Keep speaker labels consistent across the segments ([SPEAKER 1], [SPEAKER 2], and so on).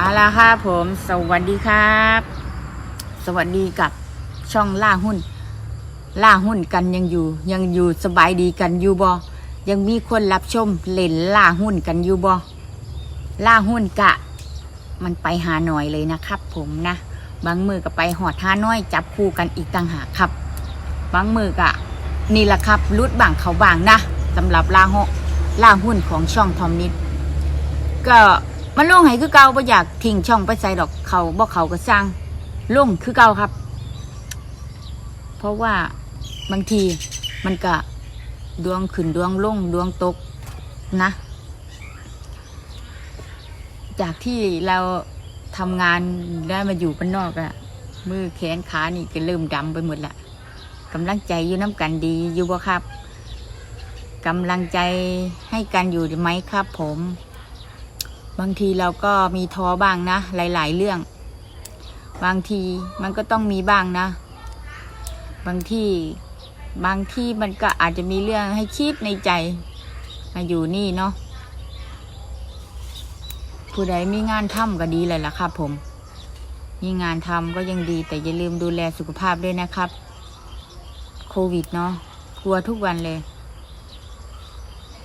[SPEAKER 1] เอาละครับผม สวัสดีครับ สวัสดีกับช่องล่าหุ้น ล่าหุ้นกันยังอยู่ ยังอยู่สบายดีกันอยู่บอยังมีคนรับชมเล่นล่าหุ้นกันอยู่บอล่าหุ้นกะ มันไปหาหน่อยเลยนะครับ ผมนะบางมือก็ไปหอดท่าน้อยจับคู่กันอีกต่างหากครับบางมือกะ นี่แหละครับรุดบางเขาบางนะสำหรับล่าหล่าหุ้นของช่องทอมนิดก็ มันลงให้คือเก่าบ่อยากทิ้งช่องไปใส่ดอกเขาบ่เขาก็สร้างลงคือเก่าครับ เพราะว่าบางทีมันก็ดวงขึ้นดวงลงดวงตกนะ จากที่เราทำงานได้มาอยู่บ้านนอกอะมือแขนขานี่ก็เริ่มดำไปหมดละกำลังใจอยู่น้ำกันดีอยู่บ่ครับกำลังใจให้กันอยู่ไหมครับผม บางทีเราก็มีท้อบ้างนะ หลาย ๆ เรื่อง บางทีมันก็ต้องมีบ้างนะ บางที่บางที่มันก็อาจจะมีเรื่องให้คิดในใจ มาอยู่นี่เนาะผู้ใดมีงานทำก็ดีเลยล่ะครับผม มีงานทำก็ยังดีแต่อย่าลืมดูแลสุขภาพด้วยนะครับ โควิดเนาะกลัวทุกวันเลย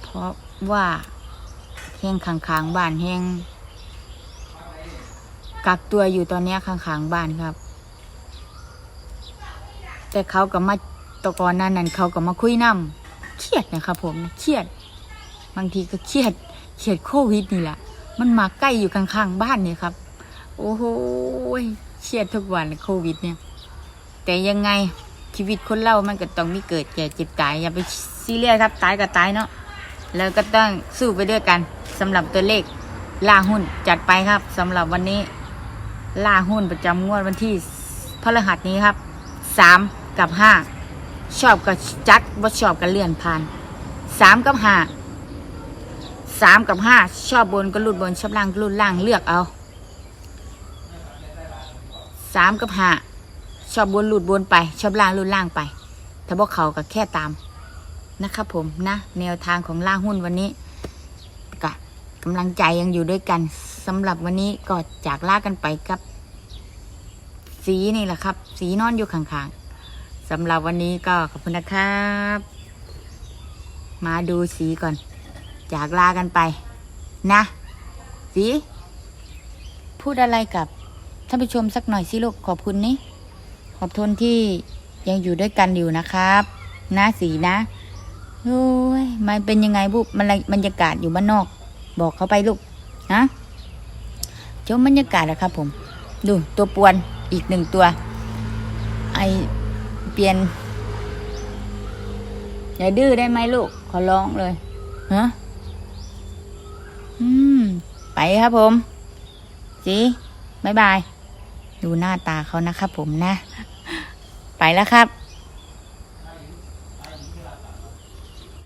[SPEAKER 1] เพราะว่า แห้งขางบ้านแห้งกักตัวอยู่ตอนนี้ยขางๆบ้านครับ แต่เขาก็มาตะกอนนั้นนั้นเขาก็มาคุยนำเครียดนะครับผมเครียด บางทีก็เครียดเครียดโควิดนี่แหละมันมาใกล้อยู่ข้างๆบ้านเนี่ยครับ โอ้โหเครียดทุกวันโควิดเนี่ย แต่ยังไงชีวิตคนเรามันก็ต้องมีเกิดแก่เจ็บตายอย่าไปซีเรียสครับตายก็ตายเนาะ แล้วก็ต้องสู้ไปด้วยกันสำหรับตัวเลขล่าหุ้นจัดไปครับสำหรับวันนี้ล่าหุ้นประจำงวดวันที่พฤหัสนี้ครับสามกับห้าชอบกับจัดว่าชอบกับเลื่อนผ่านสามกับห้าสามกับห้าชอบบนก็ลุดบนชอบล่างก็ลุดล่างเลือกเอาสามกับห้าชอบบนลุดบนไป ชอบล่างลุดล่างไป ถ้าบอกเขาก็แค่ตาม นะครับผมนะแนวทางของล่าหุ้นวันนี้กะกำลังใจยังอยู่ด้วยกันสำหรับวันนี้ก็จากลากันไปกับ สีนี่แหละครับ สีนอนอยู่ข้างๆสำหรับวันนี้ก็ขอบคุณนะครับ มาดูสีก่อน จากลากันไป นะ สี พูดอะไรกับท่านผู้ชมสักหน่อยสิลูกขอบคุณนี่ขอบทุนที่ยังอยู่ด้วยกันอยู่นะครับ นะสีนะ โอ้ยมันเป็นยังไงบุมันอะไรบรรยากาศอยู่บ้านนอก บอกเขาไปลูกนะชมบรรยากาศนะครับผม ดูตัวปวนอีกหนึ่งตัว ไอเปลี่ยนอย่าดื้อได้ไหมลูก ขอร้องเลยฮะอืม ไปครับผมจีบายบาย ดูหน้าตาเขานะครับผมนะ ไปแล้วครับ